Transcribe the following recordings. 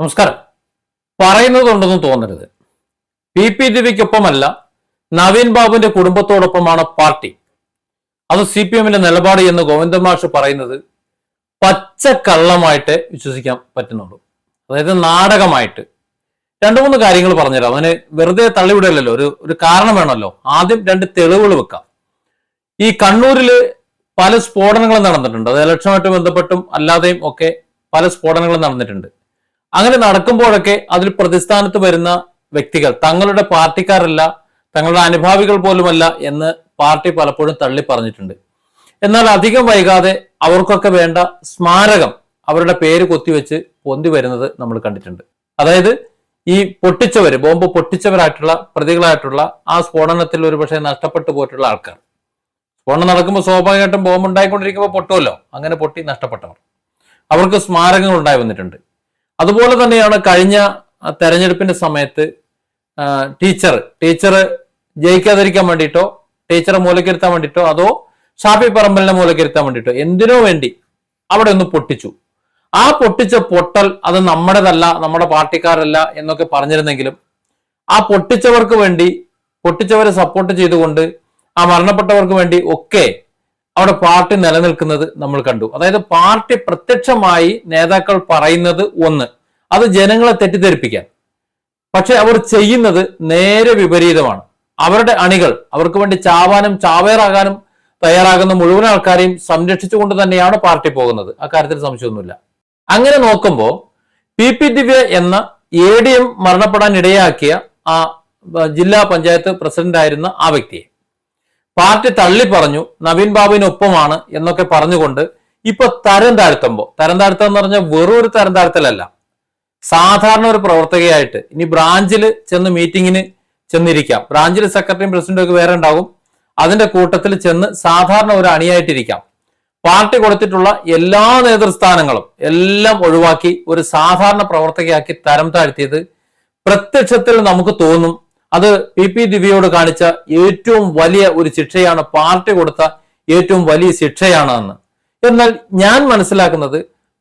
നമസ്കാരം. പറയുന്നതുണ്ടെന്ന് തോന്നരുത്. P P ദിവ്യക്കൊപ്പമല്ല നവീൻ ബാബുവിന്റെ കുടുംബത്തോടൊപ്പമാണ് പാർട്ടി. അത് സി പി എമ്മിന്റെ നിലപാട് എന്ന് ഗോവിന്ദൻ മാഷ് പറയുന്നത് പച്ചക്കള്ളമായിട്ട് വിശ്വസിക്കാൻ പറ്റുന്നുള്ളൂ. അതായത് നാടകമായിട്ട്. രണ്ടു മൂന്ന് കാര്യങ്ങൾ പറഞ്ഞുതരാം. അതിന് വെറുതെ തള്ളിവിടല്ലോ ഒരു ഒരു കാരണം വേണമല്ലോ. ആദ്യം രണ്ട് തെളിവുകൾ വെക്കാം. ഈ കണ്ണൂരിൽ പല സ്ഫോടനങ്ങളും നടന്നിട്ടുണ്ട്. അത് ഇലക്ഷനുമായിട്ട് ബന്ധപ്പെട്ടും അല്ലാതെയും ഒക്കെ പല സ്ഫോടനങ്ങളും നടന്നിട്ടുണ്ട്. അങ്ങനെ നടക്കുമ്പോഴൊക്കെ അതിൽ പ്രതിസ്ഥാനത്ത് വരുന്ന വ്യക്തികൾ തങ്ങളുടെ പാർട്ടിക്കാരല്ല തങ്ങളുടെ അനുഭാവികൾ പോലുമല്ല എന്ന് പാർട്ടി പലപ്പോഴും തള്ളി പറഞ്ഞിട്ടുണ്ട് എന്നാൽ അധികം വൈകാതെ അവർക്കൊക്കെ വേണ്ട സ്മാരകം അവരുടെ പേര് കൊത്തിവെച്ച് പൊന്തി വരുന്നത് നമ്മൾ കണ്ടിട്ടുണ്ട്. അതായത് ഈ പൊട്ടിച്ചവർ ബോംബ് പൊട്ടിച്ചവരായിട്ടുള്ള പ്രതികളായിട്ടുള്ള ആ സ്ഫോടനത്തിൽ ഒരു പക്ഷേ നഷ്ടപ്പെട്ടു പോയിട്ടുള്ള ആൾക്കാർ. സ്ഫോടനം നടക്കുമ്പോൾ സ്വാഭാവികമായിട്ടും ബോംബ് ഉണ്ടായിക്കൊണ്ടിരിക്കുമ്പോൾ പൊട്ടുമല്ലോ? അങ്ങനെ പൊട്ടി നഷ്ടപ്പെട്ടവർ. അവർക്ക് സ്മാരകങ്ങൾ ഉണ്ടായി വന്നിട്ടുണ്ട്. അതുപോലെ തന്നെയാണ് കഴിഞ്ഞ തെരഞ്ഞെടുപ്പിന്റെ സമയത്ത് ടീച്ചർ ടീച്ചർ ജയിക്കാതിരിക്കാൻ വേണ്ടിയിട്ടോ ടീച്ചറെ മൂലക്കിരുത്താൻ വേണ്ടിയിട്ടോ അതോ ഷാഫി പറമ്പലിനെ മൂലക്കിരുത്താൻ വേണ്ടിയിട്ടോ എന്തിനോ വേണ്ടി അവിടെ ഒന്ന് പൊട്ടിച്ചു. ആ പൊട്ടിച്ച പൊട്ടൽ അത് നമ്മുടേതല്ല നമ്മുടെ പാർട്ടിക്കാരല്ല എന്നൊക്കെ പറഞ്ഞിരുന്നെങ്കിലും ആ പൊട്ടിച്ചവർക്ക് വേണ്ടി പൊട്ടിച്ചവരെ സപ്പോർട്ട് ചെയ്തുകൊണ്ട് ആ മരണപ്പെട്ടവർക്ക് വേണ്ടി ഒക്കെ അവിടെ പാർട്ടി നിലനിൽക്കുന്നത് നമ്മൾ കണ്ടു. അതായത് പാർട്ടി പ്രത്യക്ഷമായി നേതാക്കൾ പറയുന്നത് ഒന്ന് അത് ജനങ്ങളെ തെറ്റിദ്ധരിപ്പിക്കാൻ. പക്ഷെ അവർ ചെയ്യുന്നത് നേരെ വിപരീതമാണ്. അവരുടെ അണികൾ അവർക്ക് വേണ്ടി ചാവാനും ചാവേറാകാനും തയ്യാറാകുന്ന മുഴുവൻ ആൾക്കാരെയും സംരക്ഷിച്ചുകൊണ്ട് തന്നെയാണ് പാർട്ടി പോകുന്നത്. അക്കാര്യത്തിൽ സംശയമൊന്നുമില്ല. അങ്ങനെ നോക്കുമ്പോൾ പി പി ദിവ്യ എന്ന എ ഡി എം മരണപ്പെടാൻ ഇടയാക്കിയ ആ ജില്ലാ പഞ്ചായത്ത് പ്രസിഡന്റ് ആയിരുന്ന ആ വ്യക്തിയെ പാർട്ടി തള്ളി പറഞ്ഞു നവീൻ ബാബുവിനൊപ്പമാണ് എന്നൊക്കെ പറഞ്ഞുകൊണ്ട് ഇപ്പൊ തരം താഴ്ത്തുമ്പോ തരം താഴ്ത്തുക എന്ന് പറഞ്ഞാൽ വെറും ഒരു തരം താഴ്ത്തലല്ല സാധാരണ ഒരു പ്രവർത്തകയായിട്ട് ഇനി ബ്രാഞ്ചിൽ ചെന്ന് മീറ്റിങ്ങിന് ചെന്നിരിക്കാം. ബ്രാഞ്ചിൽ സെക്രട്ടറിയും പ്രസിഡന്റും ഒക്കെ വേറെ ഉണ്ടാകും. അതിന്റെ കൂട്ടത്തിൽ ചെന്ന് സാധാരണ ഒരു അണിയായിട്ടിരിക്കാം. പാർട്ടി കൊടുത്തിട്ടുള്ള എല്ലാ നേതൃസ്ഥാനങ്ങളും എല്ലാം ഒഴിവാക്കി ഒരു സാധാരണ പ്രവർത്തകയാക്കി തരം താഴ്ത്തിയത് പ്രത്യക്ഷത്തിൽ നമുക്ക് തോന്നും അത് പി പി ദിവ്യയോട് കാണിച്ച ഏറ്റവും വലിയ ഒരു ശിക്ഷയാണ് പാർട്ടി കൊടുത്ത ഏറ്റവും വലിയ ശിക്ഷയാണെന്ന്. എന്നാൽ ഞാൻ മനസ്സിലാക്കുന്നത്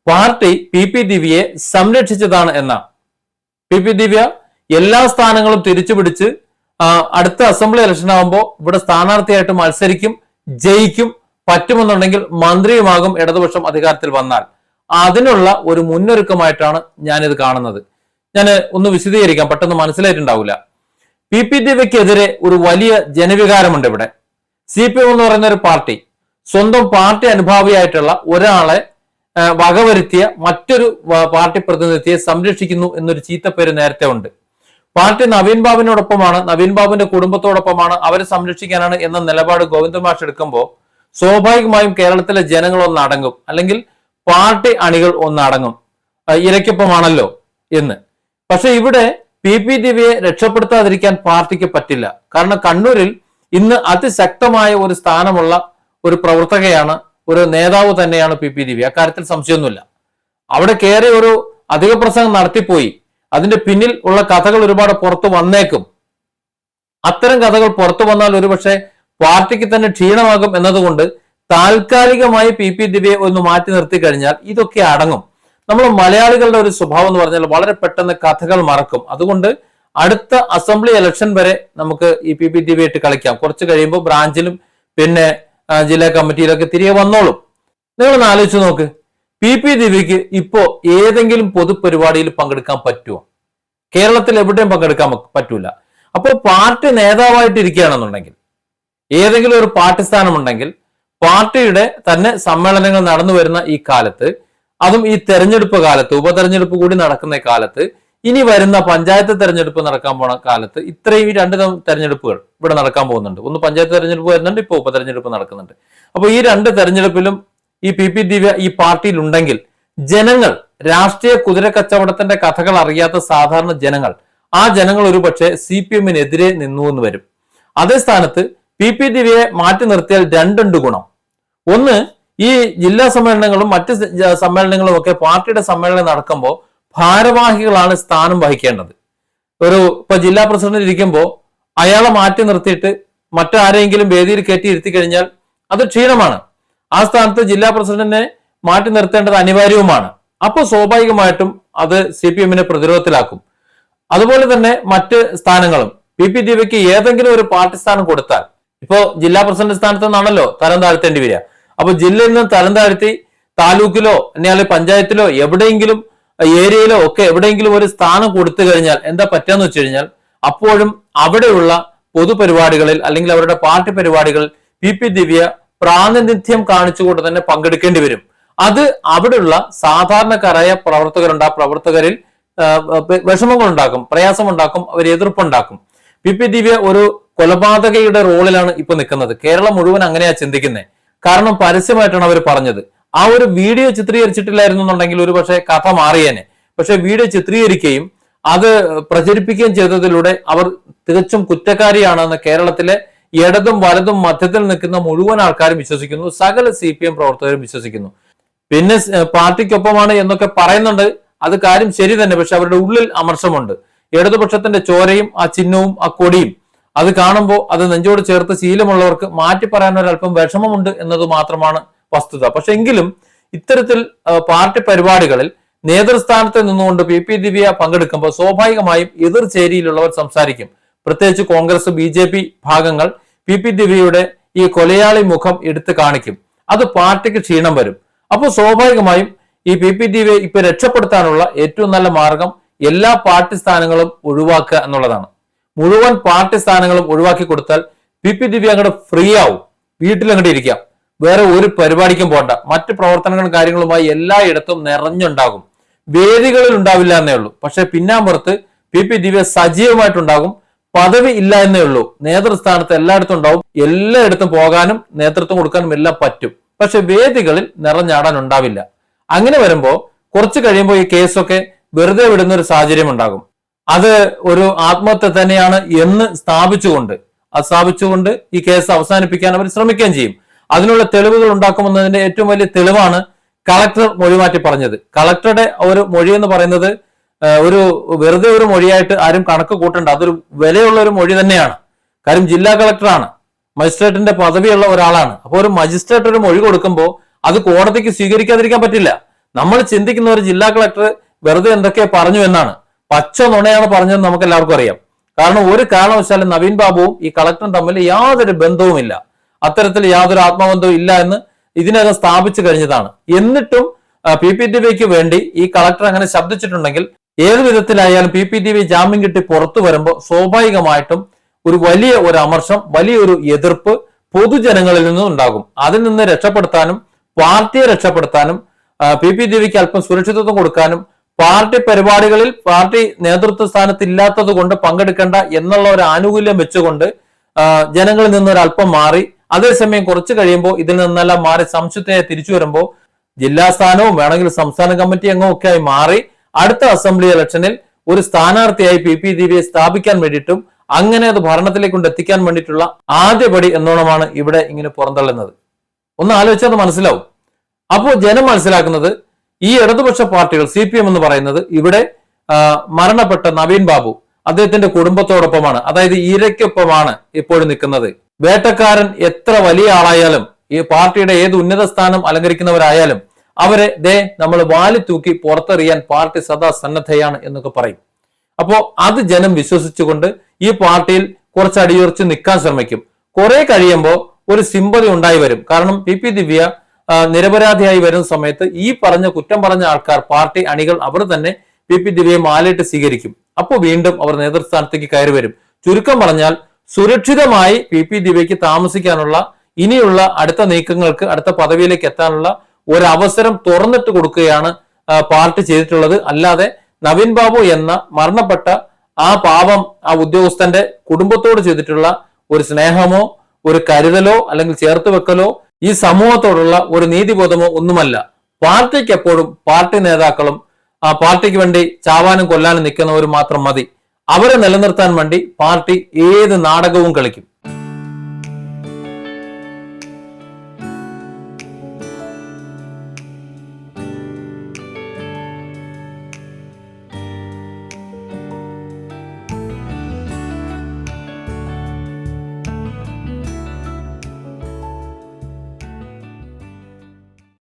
പാർട്ടി പി പി ദിവ്യയെ സംരക്ഷിച്ചതാണ് എന്നാണ്. പി പി ദിവ്യ എല്ലാ സ്ഥാനങ്ങളും തിരിച്ചു പിടിച്ച് അടുത്ത അസംബ്ലി ഇലക്ഷൻ ആകുമ്പോൾ ഇവിടെ സ്ഥാനാർത്ഥിയായിട്ട് മത്സരിക്കും ജയിക്കും പറ്റുമെന്നുണ്ടെങ്കിൽ മന്ത്രിയുമാകും ഇടതുപക്ഷം അധികാരത്തിൽ വന്നാൽ. അതിനുള്ള ഒരു മുന്നൊരുക്കമായിട്ടാണ് ഞാനിത് കാണുന്നത്. ഞാൻ ഒന്ന് വിശദീകരിക്കാം പെട്ടെന്ന് മനസ്സിലായിട്ടുണ്ടാവില്ല പി പി ദിവ്യക്കെതിരെ ഒരു വലിയ ജനവികാരമുണ്ട് ഇവിടെ. സി പി എം എന്ന് പറയുന്ന ഒരു പാർട്ടി സ്വന്തം പാർട്ടി അനുഭാവിയായിട്ടുള്ള ഒരാളെ വകവരുത്തിയ മറ്റൊരു പാർട്ടി പ്രതിനിധിയെ സംരക്ഷിക്കുന്നു എന്നൊരു ചീത്തപ്പേര് നേരത്തെ ഉണ്ട്. പാർട്ടി നവീൻ ബാബുവിനോടൊപ്പമാണ് നവീൻ ബാബുവിന്റെ കുടുംബത്തോടൊപ്പമാണ് അവരെ സംരക്ഷിക്കാനാണ് എന്ന നിലപാട് ഗോവിന്ദ മാഷ് എടുക്കുമ്പോൾ സ്വാഭാവികമായും കേരളത്തിലെ ജനങ്ങൾ ഒന്നടങ്ങും അല്ലെങ്കിൽ പാർട്ടി അണികൾ ഒന്നടങ്ങും ഇരയ്ക്കൊപ്പമാണല്ലോ എന്ന്. പക്ഷെ ഇവിടെ പി പി ദിവ്യയെ രക്ഷപ്പെടുത്താതിരിക്കാൻ പാർട്ടിക്ക് പറ്റില്ല. കാരണം കണ്ണൂരിൽ ഇന്ന് അതിശക്തമായ ഒരു സ്ഥാനമുള്ള ഒരു പ്രവർത്തകയാണ് ഒരു നേതാവ് തന്നെയാണ് പി പി ദിവ്യ അക്കാര്യത്തിൽ സംശയമൊന്നുമില്ല. അവിടെ കയറി ഒരു അധിക പ്രസംഗം നടത്തിപ്പോയി. അതിന്റെ പിന്നിൽ ഉള്ള കഥകൾ ഒരുപാട് പുറത്തു വന്നേക്കും. അത്തരം കഥകൾ പുറത്തു വന്നാൽ ഒരുപക്ഷെ പാർട്ടിക്ക് തന്നെ ക്ഷീണമാകും എന്നതുകൊണ്ട് താൽക്കാലികമായി പി പി ദിവ്യയെ ഒന്ന് മാറ്റി നിർത്തി കഴിഞ്ഞാൽ ഇതൊക്കെ അടങ്ങും. നമ്മൾ മലയാളികളുടെ ഒരു സ്വഭാവം എന്ന് പറഞ്ഞാൽ വളരെ പെട്ടെന്ന് കഥകൾ മറക്കും. അതുകൊണ്ട് അടുത്ത അസംബ്ലി ഇലക്ഷൻ വരെ നമുക്ക് ഇ പി പി ദിവ്യയായിട്ട് കളിക്കാം. കുറച്ച് കഴിയുമ്പോൾ ബ്രാഞ്ചിലും പിന്നെ ജില്ലാ കമ്മിറ്റിയിലൊക്കെ തിരികെ വന്നോളും. നിങ്ങളൊന്ന് ആലോചിച്ച് നോക്ക്. പി പി ദിവ്യക്ക് ഇപ്പോ ഏതെങ്കിലും പൊതുപരിപാടിയിൽ പങ്കെടുക്കാൻ പറ്റുമോ കേരളത്തിൽ എവിടെയും പങ്കെടുക്കാൻ പറ്റൂല. അപ്പോൾ പാർട്ടി നേതാവായിട്ട് ഇരിക്കുകയാണെന്നുണ്ടെങ്കിൽ ഏതെങ്കിലും ഒരു പാർട്ടി സ്ഥാനമുണ്ടെങ്കിൽ പാർട്ടിയുടെ തന്നെ സമ്മേളനങ്ങൾ നടന്നു വരുന്ന ഈ കാലത്ത് അതും ഈ തെരഞ്ഞെടുപ്പ് കാലത്ത് ഉപതെരഞ്ഞെടുപ്പ് കൂടി നടക്കുന്ന കാലത്ത് ഇനി വരുന്ന പഞ്ചായത്ത് തെരഞ്ഞെടുപ്പ് നടക്കാൻ പോണ കാലത്ത് ഇത്രയും ഈ രണ്ട് തെരഞ്ഞെടുപ്പുകൾ ഇവിടെ നടക്കാൻ പോകുന്നുണ്ട്. ഒന്ന് പഞ്ചായത്ത് തെരഞ്ഞെടുപ്പ് വരുന്നുണ്ട് ഇപ്പോൾ ഉപതെരഞ്ഞെടുപ്പ് നടക്കുന്നുണ്ട്. അപ്പോൾ ഈ രണ്ട് തെരഞ്ഞെടുപ്പിലും ഈ പി പി ദിവ്യ ഈ പാർട്ടിയിൽ ഉണ്ടെങ്കിൽ ജനങ്ങൾ രാഷ്ട്രീയ കുതിര കച്ചവടത്തിന്റെ കഥകൾ അറിയാത്ത സാധാരണ ജനങ്ങൾ ആ ജനങ്ങൾ ഒരുപക്ഷെ സി പി എമ്മിനെതിരെ നിന്നു എന്ന് വരും. അതേ സ്ഥാനത്ത് പി പി ദിവ്യയെ മാറ്റി നിർത്തിയാൽ രണ്ടുണ്ട് ഗുണം. ഒന്ന് ഈ ജില്ലാ സമ്മേളനങ്ങളും മറ്റ് സമ്മേളനങ്ങളും ഒക്കെ പാർട്ടിയുടെ സമ്മേളനം നടക്കുമ്പോൾ ഭാരവാഹികളാണ് സ്ഥാനം വഹിക്കേണ്ടത്. ഒരു ഇപ്പൊ ജില്ലാ പ്രസിഡന്റ് ഇരിക്കുമ്പോൾ അയാളെ മാറ്റി നിർത്തിയിട്ട് മറ്റാരെങ്കിലും വേദിയിൽ കയറ്റി ഇരുത്തി കഴിഞ്ഞാൽ അത് ക്ഷീണമാണ്. ആ സ്ഥാനത്ത് ജില്ലാ പ്രസിഡന്റിനെ മാറ്റി നിർത്തേണ്ടത് അനിവാര്യവുമാണ്. അപ്പോൾ സ്വാഭാവികമായിട്ടും അത് സി പി എമ്മിനെ പ്രതിരോധത്തിലാക്കും. അതുപോലെ തന്നെ മറ്റ് സ്ഥാനങ്ങളും. പി പി ദിവ്യക്ക് ഏതെങ്കിലും ഒരു പാർട്ടി സ്ഥാനം കൊടുത്താൽ ഇപ്പോ ജില്ലാ പ്രസിഡന്റ് സ്ഥാനത്ത് നിന്നാണല്ലോ തരം താഴ്ത്തേണ്ടി വരിക. അപ്പൊ ജില്ലയിൽ നിന്ന് തരം താഴ്ത്തി താലൂക്കിലോ അല്ലെങ്കിൽ പഞ്ചായത്തിലോ എവിടെയെങ്കിലും ഏരിയയിലോ ഒക്കെ എവിടെയെങ്കിലും ഒരു സ്ഥാനം കൊടുത്തു കഴിഞ്ഞാൽ എന്താ പറ്റാന്ന് വെച്ച് കഴിഞ്ഞാൽ അപ്പോഴും അവിടെയുള്ള പൊതുപരിപാടികളിൽ അല്ലെങ്കിൽ അവരുടെ പാർട്ടി പരിപാടികളിൽ പി പി ദിവ്യ പ്രാതിനിധ്യം കാണിച്ചുകൊണ്ട് തന്നെ പങ്കെടുക്കേണ്ടി വരും. അത് അവിടെയുള്ള സാധാരണക്കാരായ പ്രവർത്തകരുണ്ട്. ആ പ്രവർത്തകരിൽ വിഷമങ്ങൾ ഉണ്ടാക്കും പ്രയാസമുണ്ടാക്കും അവർ എതിർപ്പുണ്ടാക്കും. പി പി ദിവ്യ ഒരു കൊലപാതകയുടെ റോളിലാണ് ഇപ്പൊ നിൽക്കുന്നത്. കേരളം മുഴുവൻ അങ്ങനെയാ ചിന്തിക്കുന്നത് കാരണം പരസ്യമായിട്ടാണ് അവർ പറഞ്ഞത്. ആ ഒരു വീഡിയോ ചിത്രീകരിച്ചിട്ടില്ലായിരുന്നു എന്നുണ്ടെങ്കിൽ ഒരു പക്ഷേ കഥ മാറിയേനെ. പക്ഷെ വീഡിയോ ചിത്രീകരിക്കുകയും അത് പ്രചരിപ്പിക്കുകയും ചെയ്തതിലൂടെ അവർ തികച്ചും കുറ്റക്കാരിയാണെന്ന് കേരളത്തിലെ ഇടതും വലതും മധ്യത്തിൽ നിൽക്കുന്ന മുഴുവൻ ആൾക്കാരും വിശ്വസിക്കുന്നു. സകല സി പി എം പ്രവർത്തകരും വിശ്വസിക്കുന്നു. പിന്നെ പാർട്ടിക്കൊപ്പമാണ് എന്നൊക്കെ പറയുന്നുണ്ട്. അത് കാര്യം ശരി തന്നെ. പക്ഷെ അവരുടെ ഉള്ളിൽ അമർഷമുണ്ട്. ഇടതുപക്ഷത്തിന്റെ ചോരയും ആ ചിഹ്നവും ആ കൊടിയും. അത് കാണുമ്പോൾ അത് നെഞ്ചോട് ചേർത്ത് ശീലമുള്ളവർക്ക് മാറ്റി പറയാൻ ഒരല്പം വിഷമമുണ്ട് എന്നത് മാത്രമാണ് വസ്തുത. പക്ഷെ എങ്കിലും ഇത്തരത്തിൽ പാർട്ടി പരിപാടികളിൽ നേതൃസ്ഥാനത്ത് നിന്നുകൊണ്ട് പി. പി. ദിവ്യ പങ്കെടുക്കുമ്പോൾ സ്വാഭാവികമായും എതിർ ചേരിയിലുള്ളവർ സംസാരിക്കും. പ്രത്യേകിച്ച് കോൺഗ്രസ് ബി ജെ പി ഭാഗങ്ങൾ പി. പി. ദിവ്യയുടെ ഈ കൊലയാളി മുഖം എടുത്തു കാണിക്കും. അത് പാർട്ടിക്ക് ക്ഷീണം വരും. അപ്പോൾ സ്വാഭാവികമായും ഈ പി. പി. ദിവ്യ ഇപ്പൊ രക്ഷപ്പെടുത്താനുള്ള ഏറ്റവും നല്ല മാർഗം എല്ലാ പാർട്ടി സ്ഥാനങ്ങളും ഒഴിവാക്കുക എന്നുള്ളതാണ്. മുഴുവൻ പാർട്ടി സ്ഥാനങ്ങളും ഒഴിവാക്കി കൊടുത്താൽ പി പി ദിവ്യ അങ്ങോട്ട് ഫ്രീ ആവും. വീട്ടിൽ അങ്ങോട്ട് ഇരിക്കാം. വേറെ ഒരു പരിപാടിക്കും പോണ്ട. മറ്റ് പ്രവർത്തനങ്ങളും കാര്യങ്ങളുമായി എല്ലായിടത്തും നിറഞ്ഞുണ്ടാകും. വേദികളിൽ ഉണ്ടാവില്ല എന്നേ ഉള്ളൂ. പക്ഷെ പിന്നാമ്പുറത്ത് പി പി ദിവ്യ സജീവമായിട്ടുണ്ടാകും. പദവി ഇല്ല എന്നേ ഉള്ളൂ. നേതൃസ്ഥാനത്ത് എല്ലായിടത്തും ഉണ്ടാവും. എല്ലായിടത്തും പോകാനും നേതൃത്വം കൊടുക്കാനും എല്ലാം പറ്റും. പക്ഷെ വേദികളിൽ നിറഞ്ഞാടാൻ ഉണ്ടാവില്ല. അങ്ങനെ വരുമ്പോൾ കുറച്ച് കഴിയുമ്പോൾ ഈ കേസൊക്കെ വെറുതെ വിടുന്ന ഒരു സാഹചര്യം ഉണ്ടാകും. അത് ഒരു ആത്മഹത്യ തന്നെയാണ് എന്ന് സ്ഥാപിച്ചുകൊണ്ട് അത് സ്ഥാപിച്ചുകൊണ്ട് ഈ കേസ് അവസാനിപ്പിക്കാൻ അവർ ശ്രമിക്കുകയും ചെയ്യും. അതിനുള്ള തെളിവുകൾ ഉണ്ടാക്കുമെന്നതിന്റെ ഏറ്റവും വലിയ തെളിവാണ് കളക്ടർ മൊഴി മാറ്റി പറഞ്ഞത്. കളക്ടറുടെ ഒരു മൊഴി എന്ന് പറയുന്നത് ഒരു വെറുതെ ഒരു മൊഴിയായിട്ട് ആരും കണക്ക് കൂട്ടണ്ട. അതൊരു വിലയുള്ള ഒരു മൊഴി തന്നെയാണ്. കാര്യം ജില്ലാ കളക്ടറാണ്. മജിസ്ട്രേറ്റിന്റെ പദവിയുള്ള ഒരാളാണ്. അപ്പോൾ ഒരു മജിസ്ട്രേറ്റ് ഒരു മൊഴി കൊടുക്കുമ്പോൾ അത് കോടതിക്ക് സ്വീകരിക്കാതിരിക്കാൻ പറ്റില്ല. നമ്മൾ ചിന്തിക്കുന്ന ഒരു ജില്ലാ കളക്ടർ വെറുതെ എന്തൊക്കെ പറഞ്ഞു എന്നാണ്. പച്ച നുണയാണ് പറഞ്ഞതെന്ന് നമുക്ക് എല്ലാവർക്കും അറിയാം. കാരണം ഒരു കാരണവശാലും നവീൻ ബാബുവും ഈ കളക്ടറും തമ്മിൽ യാതൊരു ബന്ധവുമില്ല. അത്തരത്തിൽ യാതൊരു ആത്മബന്ധവും ഇല്ല എന്ന് ഇതിനകം സ്ഥാപിച്ചു കഴിഞ്ഞതാണ്. എന്നിട്ടും പി പി ടി വിക്ക് വേണ്ടി ഈ കളക്ടർ അങ്ങനെ ശബ്ദിച്ചിട്ടുണ്ടെങ്കിൽ ഏത് വിധത്തിലായാലും പി പി ടി വി ജാമ്യം കിട്ടി പുറത്തു വരുമ്പോൾ സ്വാഭാവികമായിട്ടും ഒരു വലിയ ഒരു അമർഷം വലിയൊരു എതിർപ്പ് പൊതുജനങ്ങളിൽ നിന്നും ഉണ്ടാകും. അതിൽ നിന്ന് രക്ഷപ്പെടുത്താനും പാർട്ടിയെ രക്ഷപ്പെടുത്താനും പി പി ടി വിക്ക് അല്പം സുരക്ഷിതത്വം കൊടുക്കാനും പാർട്ടി പരിപാടികളിൽ പാർട്ടി നേതൃത്വ സ്ഥാനത്ത് ഇല്ലാത്തത് കൊണ്ട് പങ്കെടുക്കേണ്ട എന്നുള്ള ഒരു ആനുകൂല്യം വെച്ചുകൊണ്ട് ജനങ്ങളിൽ നിന്ന് ഒരല്പം മാറി. അതേസമയം കുറച്ച് കഴിയുമ്പോൾ ഇതിൽ നിന്നെല്ലാം മാറി സംശുദ്ധയെ തിരിച്ചു വരുമ്പോൾ ജില്ലാ സ്ഥാനവും വേണമെങ്കിൽ സംസ്ഥാന കമ്മിറ്റി അംഗവും ഒക്കെ ആയി മാറി അടുത്ത അസംബ്ലി ഇലക്ഷനിൽ ഒരു സ്ഥാനാർത്ഥിയായി പി പി ദേവിയെ സ്ഥാപിക്കാൻ വേണ്ടിയിട്ടും അങ്ങനെ അത് ഭരണത്തിലേക്ക് കൊണ്ട് എത്തിക്കാൻ വേണ്ടിയിട്ടുള്ള ആദ്യപടി എന്നോണമാണ് ഇവിടെ ഇങ്ങനെ പുറന്തള്ളുന്നത്. ഒന്ന് ആലോചിച്ചാൽ മനസ്സിലാവും. അപ്പോൾ ജനം മനസ്സിലാക്കുന്നത് ഈ ഇടതുപക്ഷ പാർട്ടികൾ സി പി എം എന്ന് പറയുന്നത് ഇവിടെ മരണപ്പെട്ട നവീൻ ബാബു അദ്ദേഹത്തിന്റെ കുടുംബത്തോടൊപ്പമാണ്. അതായത് ഈരയ്ക്കൊപ്പമാണ് ഇപ്പോൾ നിൽക്കുന്നത്. വേട്ടക്കാരൻ എത്ര വലിയ ആളായാലും ഈ പാർട്ടിയുടെ ഏത് ഉന്നത സ്ഥാനം അലങ്കരിക്കുന്നവരായാലും അവരെ ദേ നമ്മൾ വാലി തൂക്കി പുറത്തെറിയാൻ പാർട്ടി സദാ സന്നദ്ധയാണ് എന്നൊക്കെ പറയും. അപ്പോ അത് ജനം വിശ്വസിച്ചുകൊണ്ട് ഈ പാർട്ടിയിൽ കുറച്ച് അടിയുറച്ച് നിൽക്കാൻ ശ്രമിക്കും. കുറെ കഴിയുമ്പോൾ ഒരു സിമ്പതി ഉണ്ടായി വരും. കാരണം പി പി ദിവ്യ നിരപരാധിയായി വരുന്ന സമയത്ത് ഈ പറഞ്ഞ കുറ്റം പറഞ്ഞ ആൾക്കാർ പാർട്ടി അണികൾ അവർ തന്നെ പി പി ദിവ്യയെ മാലയിട്ട് സ്വീകരിക്കും. അപ്പോൾ വീണ്ടും അവർ നേതൃസ്ഥാനത്തേക്ക് കയറി വരും. ചുരുക്കം പറഞ്ഞാൽ സുരക്ഷിതമായി പി പി ദിവ്യയ്ക്ക് താമസിക്കാനുള്ള ഇനിയുള്ള അടുത്ത നീക്കങ്ങൾക്ക് അടുത്ത പദവിയിലേക്ക് എത്താനുള്ള ഒരവസരം തുറന്നിട്ട് കൊടുക്കുകയാണ് പാർട്ടി ചെയ്തിട്ടുള്ളത്. അല്ലാതെ നവീൻ ബാബു എന്ന മരണപ്പെട്ട ആ പാവം ആ ഉദ്യോഗസ്ഥന്റെ കുടുംബത്തോട് ചെയ്തിട്ടുള്ള ഒരു സ്നേഹമോ ഒരു കരുതലോ അല്ലെങ്കിൽ ചേർത്ത് വെക്കലോ ഈ സമൂഹത്തോടുള്ള ഒരു നീതിബോധമോ ഒന്നുമല്ല. പാർട്ടിക്ക് എപ്പോഴും പാർട്ടി നേതാക്കളും ആ പാർട്ടിക്ക് വേണ്ടി ചാവാനും കൊല്ലാനും നിൽക്കുന്നവർ മാത്രം മതി. അവരെ നിലനിർത്താൻ വേണ്ടി പാർട്ടി ഏത് നാടകവും കളിക്കും.